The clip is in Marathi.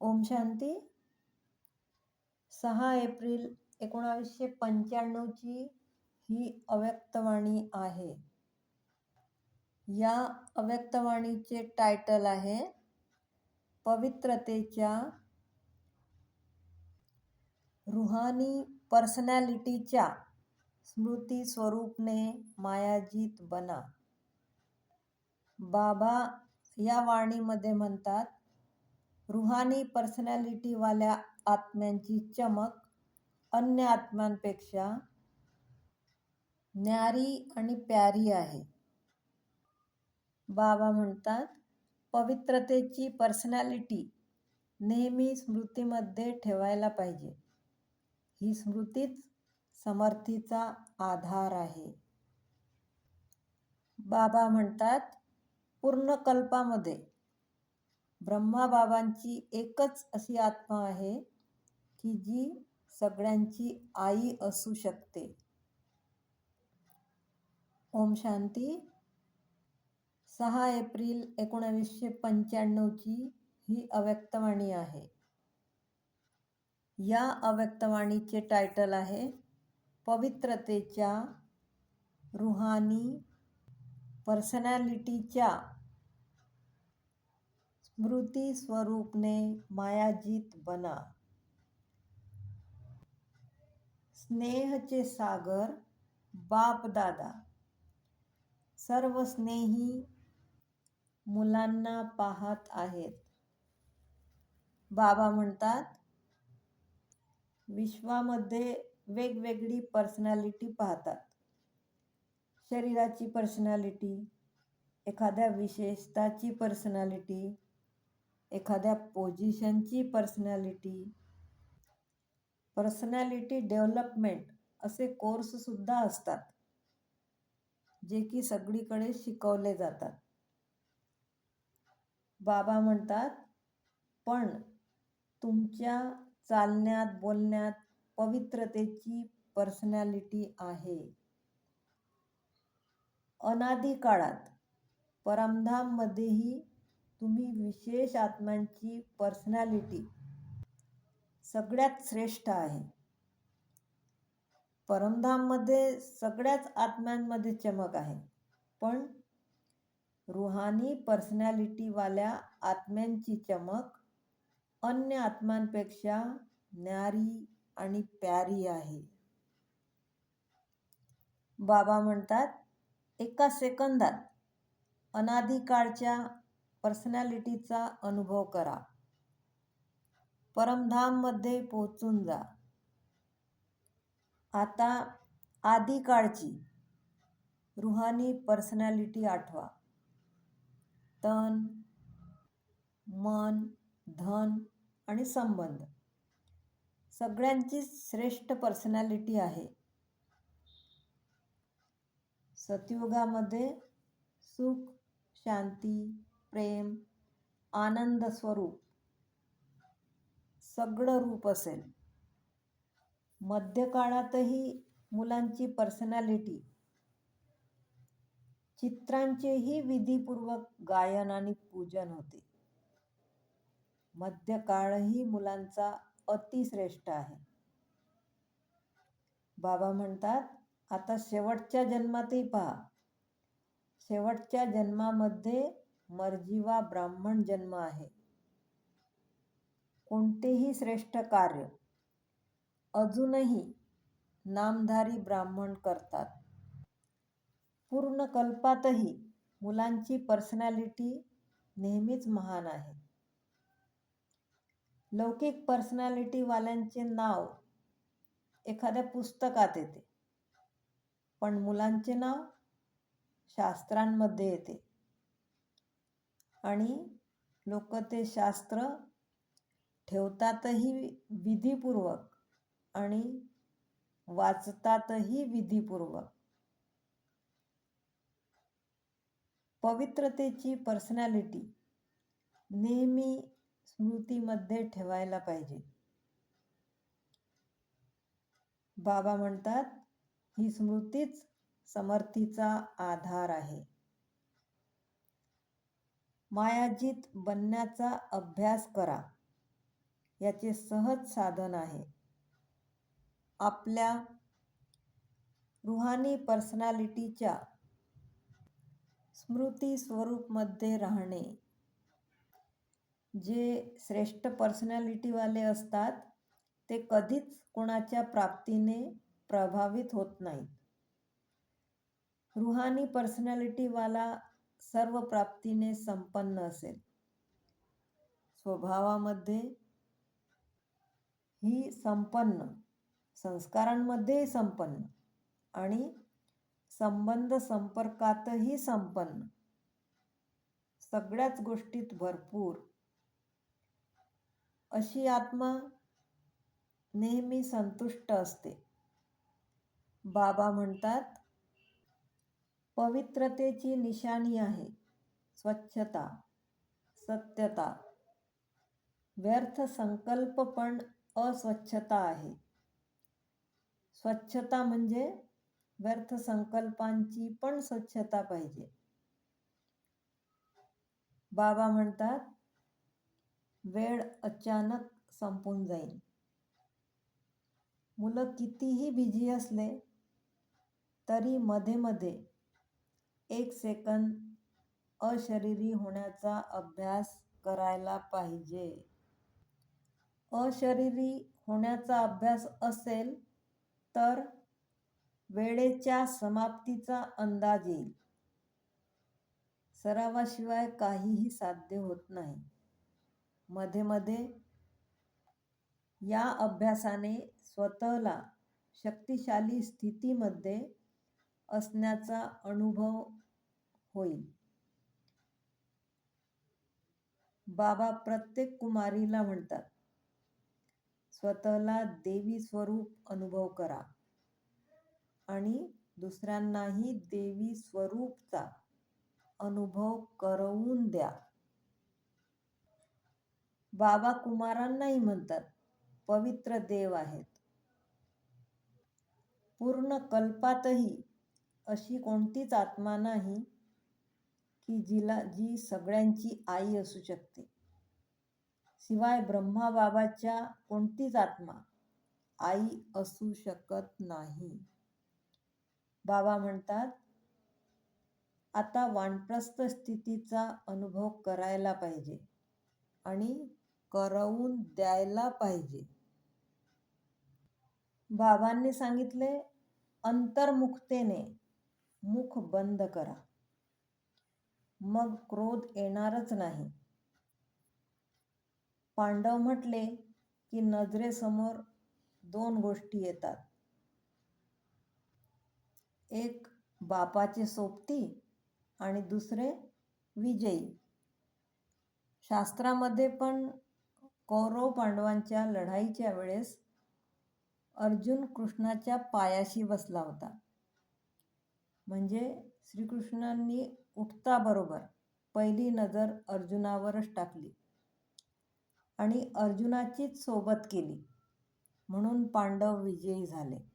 ओम शांती. सहा एप्रिल एकोणावीसशे पंच्याण्णवची ही अव्यक्तवाणी आहे. या अव्यक्तवाणीचे टायटल आहे पवित्रतेच्या रुहानी पर्सनॅलिटीच्या स्मृती स्वरूपने मायाजीत बना. बाबा या वाणीमध्ये म्हणतात रुहानी पर्सनॅलिटीवाल्या आत्म्यांची चमक अन्य आत्म्यांपेक्षा न्यारी आणि प्यारी आहे. बाबा म्हणतात पवित्रतेची पर्सनॅलिटी नेहमी स्मृतीमध्ये ठेवायला पाहिजे. ही स्मृतीच समर्थीचा आधार आहे. बाबा म्हणतात पूर्ण कल्पामध्ये ब्रह्माबाबांची एकच अशी आत्मा आहे की जी सगळ्यांची आई असू शकते. ओम शांती. सहा एप्रिल एकोणावीसशे पंच्याण्णवची ही अव्यक्तवाणी आहे. या अव्यक्तवाणीचे टायटल आहे पवित्रतेच्या रुहानी पर्सनॅलिटीच्या स्मृती स्वरूपने मायाजीत बना. स्नेहचे सागर बाप दादा. सर्व स्नेही मुलांना पाहत आहेत. बाबा म्हणतात विश्वामध्ये वेगवेगळी पर्सनॅलिटी पाहतात. शरीराची पर्सनॅलिटी एखाद्या विशेषताची पर्सनॅलिटी एखाद्या पोझिशनची पर्सनॅलिटी पर्सनॅलिटी डेव्हलपमेंट असे कोर्ससुद्धा असतात जे की सगळीकडे शिकवले जातात. बाबा म्हणतात पण तुमच्या चालण्यात बोलण्यात पवित्रतेची पर्सनॅलिटी आहे. अनादी काळात परमधाममध्येही तुम्ही विशेष आत्म्यांची पर्सनॅलिटी सगळ्यात श्रेष्ठ आहे. परमधाममध्ये सगळ्याच आत्म्यांमध्ये चमक आहे. पण रुहानी पर्सनॅलिटीवाल्या आत्म्यांची चमक अन्य आत्म्यांपेक्षा न्यारी आणि प्यारी आहे. बाबा म्हणतात एका सेकंदात अनादिकाळच्या पर्सनॅलिटीचा अनुभव करा. परमधाममध्ये पोहोचून जा. आता आदिकाळची रुहानी पर्सनॅलिटी आठवा. तन मन धन आणि संबंध. सगळ्यांची श्रेष्ठ पर्सनॅलिटी आहे. सतयुगामध्ये सुख शांती प्रेम आनंद स्वरूप सगळं रूप असेल. मध्यकाळातही मुलांची पर्सनॅलिटी चित्रांचेही विधीपूर्वक गायन आणि पूजन होते. मध्यकाळही मुलांचा अतिश्रेष्ठ आहे. बाबा म्हणतात आता शेवटच्या जन्मातही पहा. शेवटच्या जन्मामध्ये मर्जीवा ब्राह्मण जन्म आहे. कोणतेही श्रेष्ठ कार्य अजूनही नामधारी ब्राह्मण करतात. पूर्ण कल्पातही मुलांची पर्सनॅलिटी नेहमीच महान आहे. लौकिक पर्सनॅलिटीवाल्यांचे नाव एखाद्या पुस्तकात येते. पण मुलांचे नाव शास्त्रांमध्ये येते. आणि लोक ते शास्त्र ठेवतातही विधीपूर्वक आणि वाचतातही विधीपूर्वक. पवित्रतेची पर्सनॅलिटी नेहमी स्मृतीमध्ये ठेवायला पाहिजे. बाबा म्हणतात ही स्मृतीच समर्थीचा आधार आहे. मायाजीत बनण्याचा अभ्यास करा. याचे सहज साधन आहे. आपल्या रुहानी पर्सनॅलिटीच्या स्मृती स्वरूपमध्ये राहणे. जे श्रेष्ठ पर्सनॅलिटीवाले असतात ते कधीच कोणाच्या प्राप्तीने प्रभावित होत नाहीत. रुहानी पर्सनॅलिटीवाला सर्व प्राप्तीने संपन्न असेल. स्वभावामध्ये ही संपन्न संस्कारांमध्येही संपन्न आणि संबंध संपर्कातही संपन्न. सगळ्याच गोष्टीत भरपूर अशी आत्मा नेहमी संतुष्ट असते. बाबा म्हणतात पवित्रतेची निशाणी आहे. स्वच्छता सत्यता. व्यर्थ संकल्प पण अस्वच्छता आहे. स्वच्छता म्हणजे व्यर्थ संकल्पांची पण स्वच्छता पाहिजे. बाबा म्हणतात वेळ अचानक संपून जाईल. मुलं कितीही बिझी असले तरी मध्ये मध्ये एक सेकंद अशरीरी होण्याचा अभ्यास करायला पाहिजे. अशरीरी होण्याचा अभ्यास असेल तर वेळेच्या समाप्तीचा अंदाज येईल. सरावाशिवाय काहीही साध्य होत नाही. मध्ये मध्ये या अभ्यासाने स्वतःला शक्तिशाली स्थितीमध्ये असण्याचा अनुभव होईल. बाबा प्रत्येक कुमारीला म्हणतात स्वतःला देवी स्वरूप अनुभव करा आणि दुसऱ्यांनाही देवी स्वरूपचा अनुभव करवून द्या. बाबा कुमारांनाही म्हणतात पवित्र देव आहेत. पूर्ण कल्पातही अशी कोणतीच आत्मा नाही की जिला जी सगळ्यांची आई असू शकते. शिवाय ब्रह्माबाबाच्या कोणतीच आत्मा आई असू शकत नाही. बाबा म्हणतात आता वानप्रस्थ स्थितीचा अनुभव करायला पाहिजे आणि करवून द्यायला पाहिजे. बाबांनी सांगितले अंतर्मुखतेने मुख बंद करा. मग क्रोध येणारच नाही. पांडव म्हटले की नजरेसमोर दोन गोष्टी येतात. एक बापाचे सोबती आणि दुसरे विजयी. शास्त्रामध्ये पण कौरव पांडवांच्या लढाईच्या वेळेस अर्जुन कृष्णाच्या पायाशी बसला होता. म्हणजे श्रीकृष्णांनी उठता बरोबर पहिली नजर अर्जुनावरच टाकली आणि अर्जुनाचीच सोबत केली. म्हणून पांडव विजयी झाले.